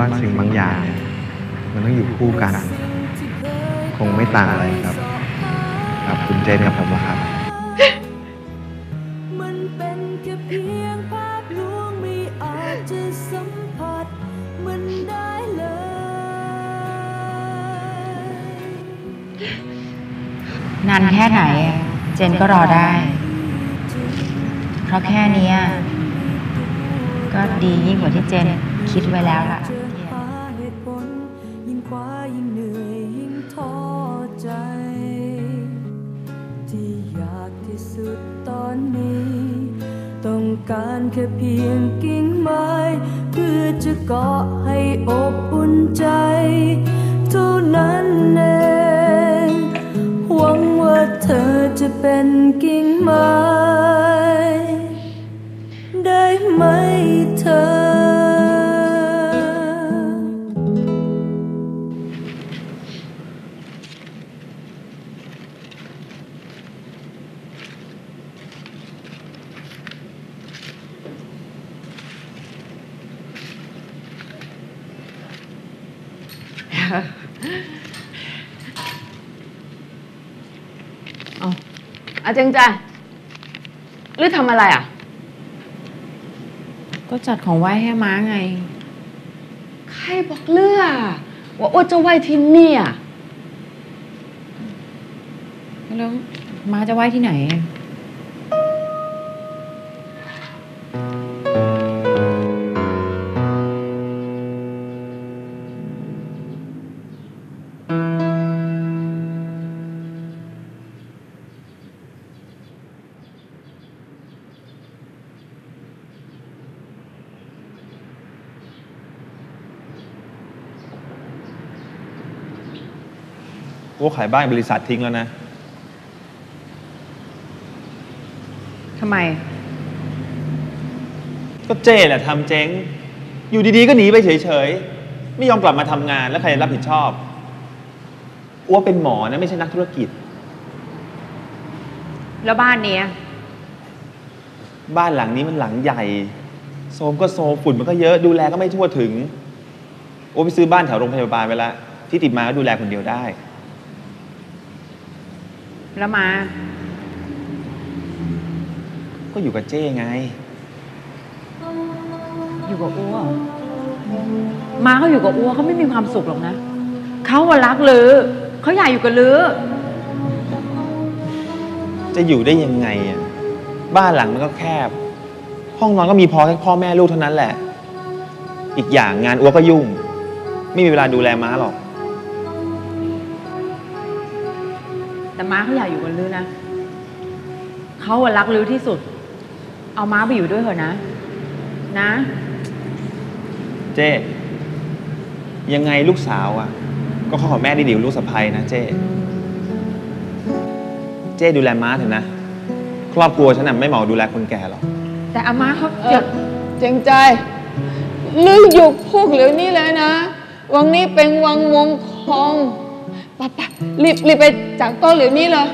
บางสิ่งบางอย่างเนี่ยมันต้องอยู่คู่กัน คงไม่ต่างอะไรครับกับคุณเจนกับผมหรอกครับ มันเป็นแค่เพียงภาพลวงไม่อาจจะสัมผัสมันได้เลย นานแค่ไหน เจนก็รอได้ เพราะแค่เนี้ยก็ดียิ่งกว่าที่เจน คิดไว้แล้วล่ะยิ่งคว้ายิ่งเหนื่อยยิ่งท้อใจ ที่อยากที่สุดตอนนี้ ต้องการแค่เพียงกิ่งไม้เพื่อจะเกาะให้อบอุ่นใจ เท่านั้นเอง หวังว่าเธอจะเป็นกิ่งไม้ เอาอาเจงใจหรือทำอะไรอะ ก็จัดของไหว้ให้ม้าไง ใครบอกเลือว่าอ้วนจะไหวที่เนี่ย แล้วม้าจะไหว้ที่ไหน กูขายบ้านบริษัททิ้งแล้วนะ ทำไม ก็เจ๊แหละทำเจ๊ง อยู่ดีๆก็หนีไปเฉยๆ ไม่ยอมกลับมาทำงานแล้วใครจะรับผิดชอบอ้วเป็นหมอนะไม่ใช่นักธุรกิจ แล้วบ้านเนี้ยบ้านหลังนี้มันหลังใหญ่ โซมก็โซมฝุ่นมันก็เยอะดูแลก็ไม่ทั่วถึง โอ้ไปซื้อบ้านแถวโรงพยาบาลไปละที่ติดมาก็ดูแลคนเดียวได้ แล้วม้าก็อยู่กับเจ้ไง อยู่กับอ้วม้าเขาอยู่กับอ้วเขาไม่มีความสุขหรอกนะเขาอะรักลือเขาอยากอยู่กับลือจะอยู่ได้ยังไงอะบ้านหลังมันก็แคบ ห้องนอนก็มีพอแค่พ่อแม่ลูกเท่านั้นแหละ อีกอย่างงานอ้วก็ยุ่ง ไม่มีเวลาดูแลม้าหรอก แต่ม้าเขาอยากอยู่กับลือนะเขาอะรักลือที่สุด เอาม้าไปอยู่ด้วยเถอะนะ นะ เจ้ยังไงลูกสาวอะ ก็ขอแม่ได้ดีกว่าลูกสะใภ้นะเจ้เจ้ดูแลม้าเถอะนะ ครอบครัวฉันน่ะไม่เหมาะดูแลคนแก่หรอกแต่อาม้าเขาเออเจงใจลืออยู่พวกเหลือนี่เลยนะ วังนี้เป็นวังมงคอง ปะปะรีบรีบไปจากโต๊ะเหลือนี่เลย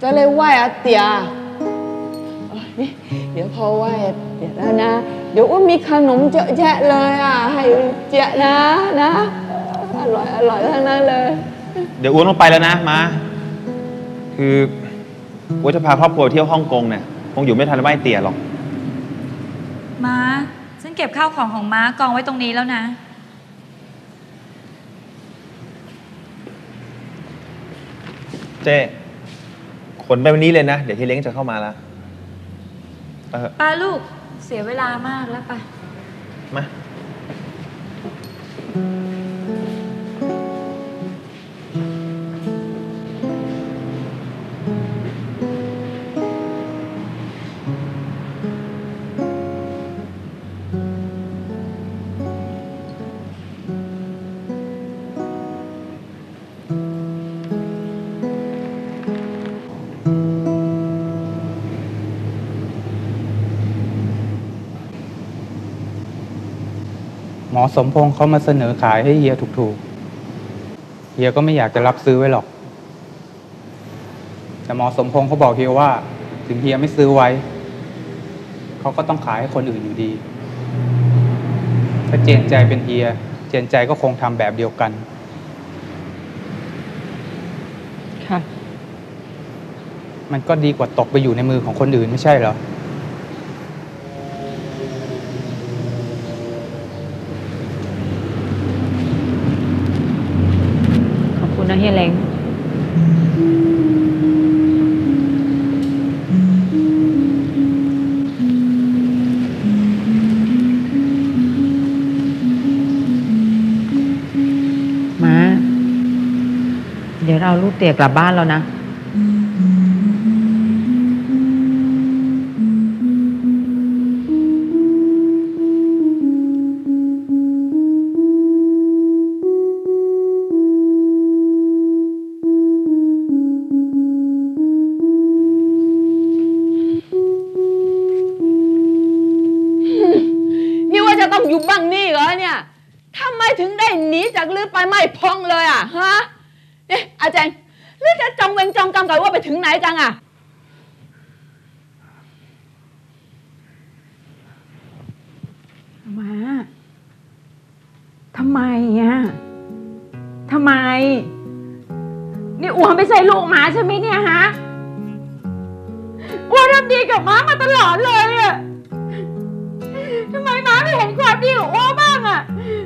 จะเลยไหว้อาเตียเออนี่เดี๋ยวพอไหว้อาเตียแล้วนะ เดี๋ยวอ้วนมีขนมเยอะแยะเลยอะ ให้เจ๊นะนะ อร่อยอร่อยทั้งนั้นเลย เดี๋ยวอ้วนต้องไปแล้วนะม้าคืออ้วนจะพาครอบครัวเที่ยวฮ่องกงเนี่ยคงอยู่ไม่ทันไหวเตี่ยหรอก ม้า ฉันเก็บข้าวของของม้ากองไว้ตรงนี้แล้วนะ เจ้ขนไปวันนี้เลยนะ เดี๋ยวที่เล้งจะเข้ามาแล้วเออป้าลูกเสียเวลามากแล้วไปมาหม อสมพงษ์เขามาเสนอขายให้เฮียถูกๆ เฮียก็ไม่อยากจะรับซื้อไว้หรอก แต่หมอสมพงษ์เขาบอกเฮียว่า ถึงเฮียไม่ซื้อไว้ เขาก็ต้องขายให้คนอื่นอยู่ดี ถ้าเจนใจเป็นเฮีย เจนใจก็คงทำแบบเดียวกัน ค่ะ มันก็ดีกว่าตกไปอยู่ในมือของคนอื่นไม่ใช่เหรอ เราเอาลูกเตี๋ยกลับบ้านแล้วนะ นี่ว่าจะต้องอยู่บ้างนี่เหรอเนี่ยทำไมถึงได้หนีจากลือไปไม่พองเลยอะฮะเนี่ย อาจารย์ลือจะจองเวงจองกรรมกันว่าไปถึงไหนกันอะ มาทำไมอะทำไม นี่อัวนไม่ใช่ลูกหมาใช่ไหมเนี่ยฮะอัวนทำดีกับม้ามาตลอดเลยอะทำไมม้าไม่เห็นความดีของอัวนบ้างอะ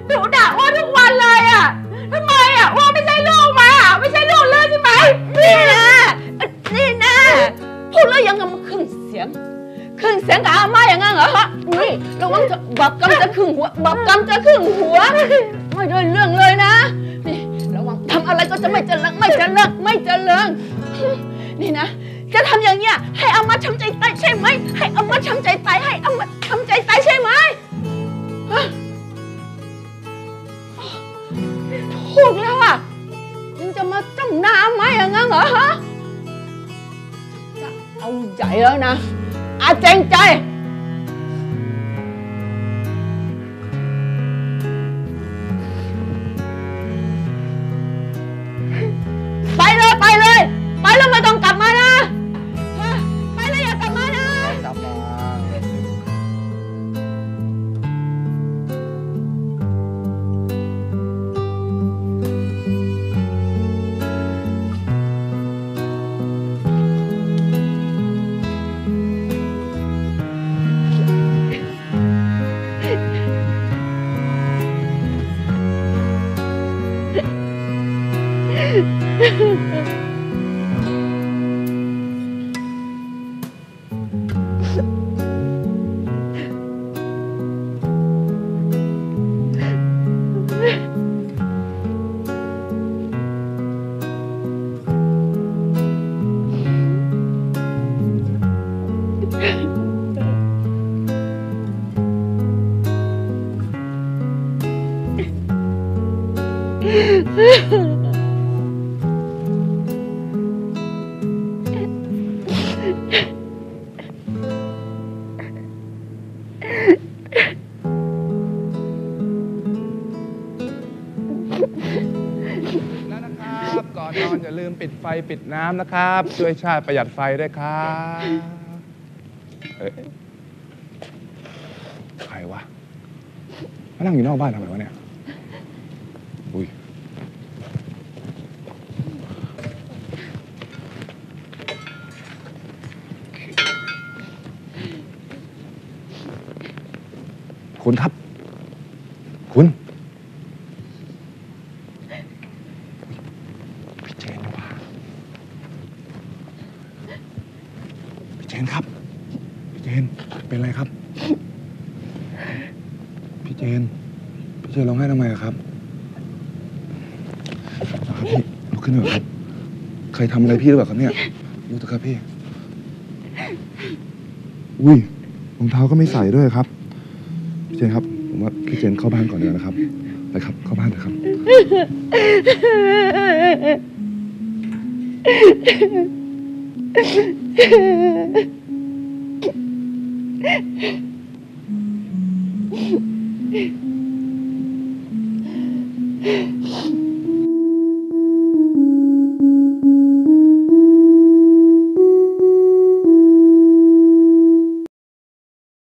ดุด่าอัวนทุกวันเลยอะ ทำไมอะอัวไม่ใช่ลูกหมาไม่ใช่ลูกเลือดใช่ไหมนี่นะนี่นะพูดแล้วยังมาขึ้นเสียง ขึ้นเสียงกับอาม่าอย่างงั้นเหรอฮะนี่ระวังจะบับกำจะขึ้นหัวบับกำจะขึ้นหัวไม่ได้เรื่องเลยนะนี่ระวังทำอะไรก็จะไม่เจริญไม่เจริญไม่เจริญนี่นะจะทำอย่างเงี้ยให้อาม่าช้ำใจตายใช่ไหมให้อาม่าช้ำใจตายให้อาม่าช้ำใจตายใช่ไหม ถูกแล้วอะยังจะมาจ้ำหน้าไม้อย่างงั้นเหรอฮะจะเอาใหญ่แล้วนะอาเจงใจ ไฟปิดน้ำนะครับ ช่วยชาติประหยัดไฟด้วยครับเอ้ยใครวะมานั่งอยู่นอกบ้านทำไมวะเนี่ยอุ้ยคุณครับ คุณ พี่เจนนี่หว่าพี่เจนครับ พี่เจน เป็นไรครับ พี่เจน พี่เจนร้องไห้ทำไมอะครับนะ ครับพี่ลุกขึ้นเถอะครับ ใครทำอะไรพี่หรือเปล่าครับเนี่ยลุกเถอะครับพี่ อุ้ยรองเท้าก็ไม่ใส่ด้วยครับ พี่เจนครับ ผมว่าพี่เจนเข้าบ้านก่อนเดี๋ยวานะครับ ไปครับ เข้าบ้านเถอะครับเ